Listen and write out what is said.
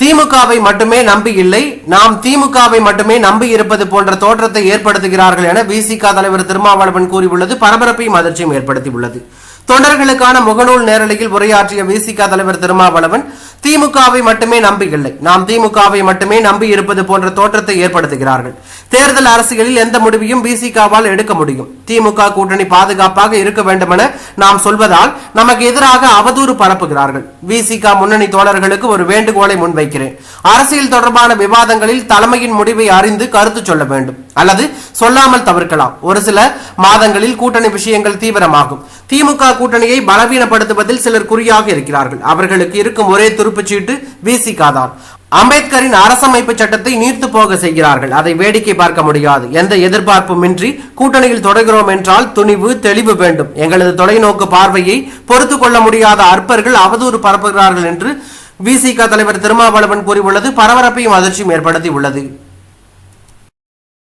திமுகவை மட்டுமே நம்பி இல்லை. நாம் திமுகவை மட்டுமே நம்பி இருப்பது போன்ற தோற்றத்தை ஏற்படுத்துகிறார்கள் என விசிக தலைவர் திருமாவளவன் கூறியுள்ளது. பரபரப்பையும் அதிர்ச்சியும் ஏற்படுத்தியுள்ளது. தொண்டர்களுக்கான முகநூல் நேரலையில் உரையாற்றிய விசிக தலைவர் திருமாவளவன் திமுகவை மட்டுமே நம்பி இல்லை நாம் திமுகவை மட்டுமே நம்பி இருப்பது போன்ற தோற்றத்தை ஏற்படுத்துகிறார்கள். தேர்தல் அரசியலில் எந்த முடிவையும் விசிகாவால் எடுக்க முடியும். திமுக கூட்டணி பாதுகாப்பாக இருக்க வேண்டுமென நாம் சொல்வதால் நமக்கு எதிராக அவதூறு பரப்புகிறார்கள். விசிக முன்னணி தோழர்களுக்கு ஒரு வேண்டுகோளை முன்வைக்கிறேன். அரசியல் தொடர்பான விவாதங்களில் தலைமையின் முடிவை அறிந்து கருத்து சொல்ல வேண்டும். அல்லது சொல்லாமல் தவிர்க்கலாம். ஒரு சில மாதங்களில் கூட்டணி விஷயங்கள் தீவிரமாகும். திமுக கூட்டணியை பலவீனப்படுத்துவதில் சிலர் குறியாக இருக்கிறார்கள். அவர்களுக்கு இருக்கும் ஒரே துருப்புச்சீட்டு விசிக தான் அம்பேத்கரின் அரசமைப்பு சட்டத்தை நீர்த்து போக செய்கிறார்கள். அதை வேடிக்கை பார்க்க முடியாது. எந்த எதிர்பார்ப்புமின்றி கூட்டணியில் தொடர்கிறோம் என்றால் துணிவு தெளிவு வேண்டும். எங்களது தொலைநோக்கு பார்வையை பொறுத்து கொள்ள முடியாத அற்பர்கள் அவதூறு பரப்புகிறார்கள் என்று விசிக தலைவர் திருமாவளவன் கூறியுள்ளது. பரபரப்பையும் அதிர்ச்சியும் ஏற்படுத்தி உள்ளது